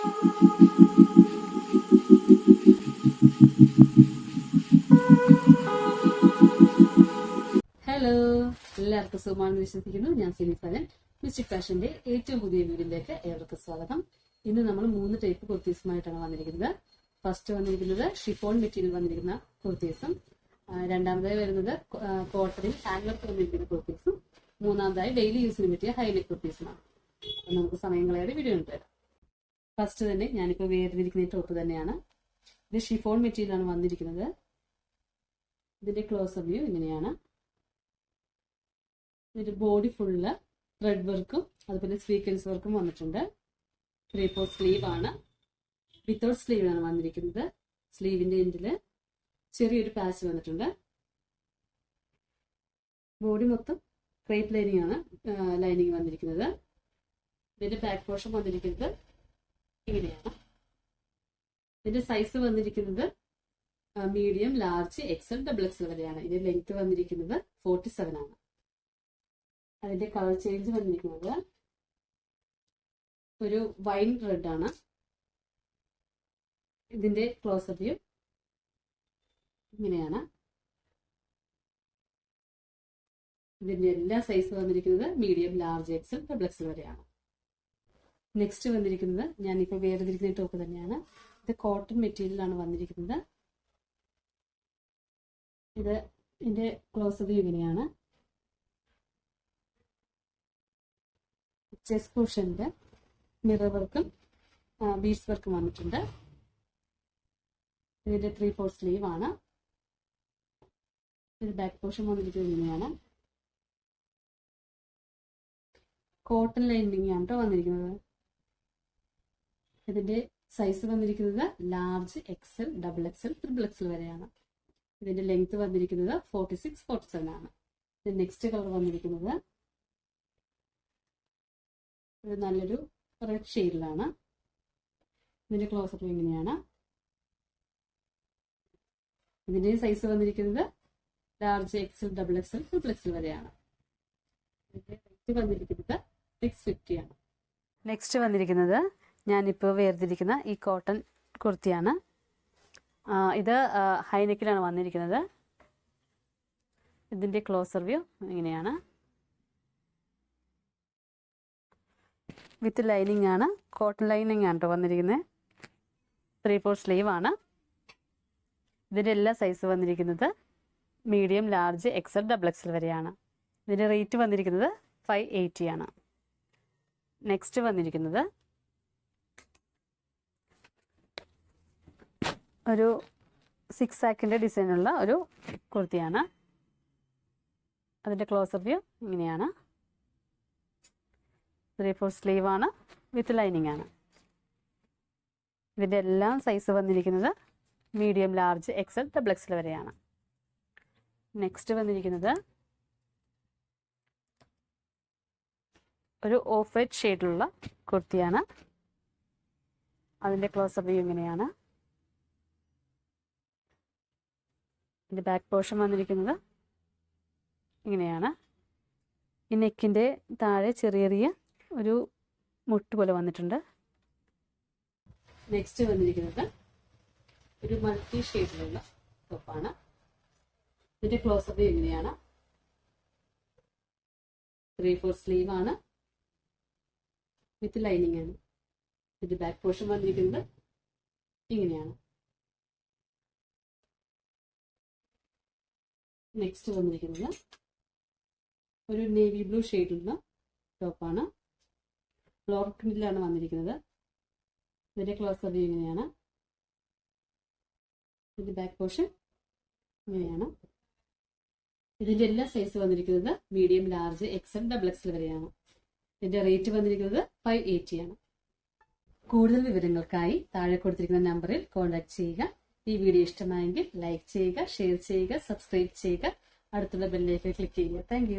Hello എല്ലാവർക്കും സുഖമാണെന്ന് വിശ്വസിക്കുന്നു. ഞാൻ സിനി സജൻ. മിസ്റ്റിക് ഫാഷന്റെ ഏറ്റവും പുതിയ വീഡിയോയിലേക്ക് ഏവർക്കും സ്വാഗതം. ഇന്ന് നമ്മൾ മൂന്ന് ടൈപ്പ് കുർത്തീസുമായിട്ടാണ് വന്നിരിക്കുന്നത്. ഫസ്റ്റ് വന്നിരിക്കുന്നത് ഷിഫോൺ മെറ്റീരിയൽ വന്നിരിക്കുന്ന കുർത്തീസും. രണ്ടാമതായി വരുന്നത് കോട്ടണിൽ ഹാൻഡ് വർക്ക് വന്നിരിക്കുന്ന കുർത്തീസും. മൂന്നാമതായി ഡെയിലി യൂസിന് പറ്റിയ ഹൈലൈറ്റ് കുർത്തീസുമാണ്. നമുക്ക് സമയം വീഡിയോ ഉണ്ട് ഫസ്റ്റ് തന്നെ ഞാനിപ്പോൾ വേർതിരിക്കുന്ന ടോപ്പ് തന്നെയാണ്. ഇത് ഷിഫോൺ മെറ്റീരിയൽ ആണ് വന്നിരിക്കുന്നത്. ഇതിന്റെ ക്ലോസ് വ്യൂ ഇങ്ങനെയാണ്. ഇതിന്റെ ബോഡി ഫുള്ള് ത്രെഡ് വർക്കും അതുപോലെ സ്വീക്വൻസ് വർക്കും വന്നിട്ടുണ്ട്. ത്രീ ഫോർ സ്ലീവ് ആണ് വിത്തൗട്ട് ആണ് വന്നിരിക്കുന്നത്. സ്ലീവിന്റെ എൻഡിൽ ചെറിയൊരു പാച്ച് വന്നിട്ടുണ്ട്. ബോഡി മൊത്തം ക്രേപ്പ് ലൈനിങ് ആണ് ലൈനിങ് വന്നിരിക്കുന്നത്. ഇതിന്റെ ബാക്ക് പോർഷൻ വന്നിരിക്കുന്നത്. ഇങ്ങനെയാണ് ഇതിന്റെ സൈസ് വന്നിരിക്കുന്നത് medium large XL double XL വരെയാണ്. ഇതിന്റെ ലെങ്ത് വന്നിരിക്കുന്നത് ഫോർട്ടി സെവൻ ആണ്. അതിന്റെ കളർ ചേഞ്ച് വന്നിരിക്കുന്നത് ഒരു വൈൻ റെഡ് ആണ്. ഇതിന്റെ ക്ലോസപ്പ് ഇങ്ങനെയാണ്. ഇതിന്റെ എല്ലാ സൈസ് വന്നിരിക്കുന്നത് medium large XL double XL വരെയാണ്. നെക്സ്റ്റ് വന്നിരിക്കുന്നത് ഞാനിപ്പോൾ വേർതിരിക്കുന്ന ടോപ്പ് തന്നെയാണ്. ഇത് കോട്ടൺ മെറ്റീരിയലാണ് വന്നിരിക്കുന്നത്. ഇത് ഇതിന്റെ ക്ലോസ് ഇങ്ങനെയാണ്. ചെസ് പോഷന്റെ മിറർ വർക്കും ബീഡ്സ് വർക്കും വന്നിട്ടുണ്ട്. ഇതിന്റെ ത്രീ ഫോർ സ്ലീവ് ആണ്. ഇത് ബാക്ക് പോർഷൻ വന്നിരിക്കുന്നത് ഇങ്ങനെയാണ്. കോട്ടൺ ലൈനിങ് ആണ് കേട്ടോ വന്നിരിക്കുന്നത്. ഇതിന്റെ സൈസ് വന്നിരിക്കുന്നത് large XL double XL triple XL വരെയാണ്. ഇതിന്റെ ലെങ്ത് വന്നിരിക്കുന്നത് ഫോർട്ടി സിക്സ് ഫോർട്ടി സെവൻ ആണ്. നെക്സ്റ്റ് കളർ വന്നിരിക്കുന്നത് ഒരു നല്ലൊരു റെഡ് ഷെയ്ഡിലാണ് ഇതിന്റെ ക്ലോസപ്പ് ഇങ്ങനെയാണ്. ഇതിന്റെ സൈസ് വന്നിരിക്കുന്നത് large XL double XL triple XL വരെയാണ്. ഇതിന്റെ റേറ്റ് വന്നിരിക്കുന്നത് സിക്സ് ഫിഫ്റ്റി ആണ്. നെക്സ്റ്റ് വന്നിരിക്കുന്നത് ഞാനിപ്പോൾ വേർതിരിക്കുന്ന ഈ കോട്ടൺ കുർത്തിയാണ്. ഇത് ഹൈനെക്കിലാണ് വന്നിരിക്കുന്നത്. ഇതിന്റെ ക്ലോസർ വ്യൂ ഇങ്ങനെയാണ്. വിത്ത് ലൈനിങ് ആണ്. കോട്ടൺ ലൈനിങ് ആണ് കേട്ടോ വന്നിരിക്കുന്നത് ത്രീ ഫോർ സ്ലീവ് ആണ്. ഇതിന്റെ എല്ലാ സൈസ് വന്നിരിക്കുന്നത് medium large XL double XL വരെയാണ്. ഇതിന്റെ റേറ്റ് വന്നിരിക്കുന്നത് ഫൈവ് എയ്റ്റി ആണ്. നെക്സ്റ്റ് വന്നിരിക്കുന്നത് ഒരു സിക്സ് ആക്കിന്റെ ഡിസൈനുള്ള ഒരു കുർത്തിയാണ്. അതിന്റെ ക്ലോസർ വ്യൂ ഇങ്ങനെയാണ്. ത്രീ ഫോർ സ്ലീവാണ് വിത്ത് ലൈനിങ് ആണ്. ഇതിന്റെ എല്ലാം സൈസ് വന്നിരിക്കുന്നത് medium large XL double XL വരെയാണ്. നെക്സ്റ്റ് വന്നിരിക്കുന്നത് ഒരു ഓഫ് വൈറ്റ് ഷെയ്ഡിലുള്ള കുർത്തിയാണ് അതിന്റെ ക്ലോസർ വ്യൂ ഇങ്ങനെയാണ്. ഇതിന്റെ ബാക്ക് പോർഷൻ വന്നിരിക്കുന്നത്. ഇങ്ങനെയാണ്. ഈ നെക്കിന്റെ താഴെ ചെറിയ ചെറിയ ഒരു മുട്ട് പോലെ വന്നിട്ടുണ്ട്. നെക്സ്റ്റ് വന്നിരിക്കുന്നത് ഒരു മൾട്ടി ഷെയ്ഡിലുള്ള ടോപ്പാണ് ഇതിന്റെ ക്ലോസപ്പ് ഇങ്ങനെയാണ് ത്രീ ഫോർ സ്ലീവ് ആണ്. വിത്ത് ലൈനിങ് ആണ്. ഇതിന്റെ ബാക്ക് പോർഷൻ വന്നിരിക്കുന്നത് ഇങ്ങനെയാണ്. നെക്സ്റ്റ് വന്നിരിക്കുന്നത് ഒരു നേവി ബ്ലൂ ഷെയ്ഡിലുള്ള ടോപ്പാണ് ഫ്ലോർ പ്രിന്റിലാണ് വന്നിരിക്കുന്നത്. ഇതിന്റെ ക്ലോസ് അത് ഇങ്ങനെയാണ്. ഇതിന്റെ ബാക്ക് പോർഷൻ ഇങ്ങനെയാണ്. ഇതിന്റെ എല്ലാ സൈസ് വന്നിരിക്കുന്നത് medium large XL double XL വരെയാണ്. ഇതിന്റെ റേറ്റ് വന്നിരിക്കുന്നത് ഫൈവ് എയ്റ്റി ആണ്. കൂടുതൽ വിവരങ്ങൾക്കായി താഴെ കൊടുത്തിരിക്കുന്ന നമ്പറിൽ കോൺടാക്ട് ചെയ്യുക. ഈ വീഡിയോ ഇഷ്ടമായെങ്കിൽ ലൈക്ക് ചെയ്യുക ഷെയർ ചെയ്യുക സബ്സ്ക്രൈബ് ചെയ്യുക. അടുത്തുള്ള ബെല്ലിലേക്ക് ക്ലിക്ക് ചെയ്യുക. താങ്ക്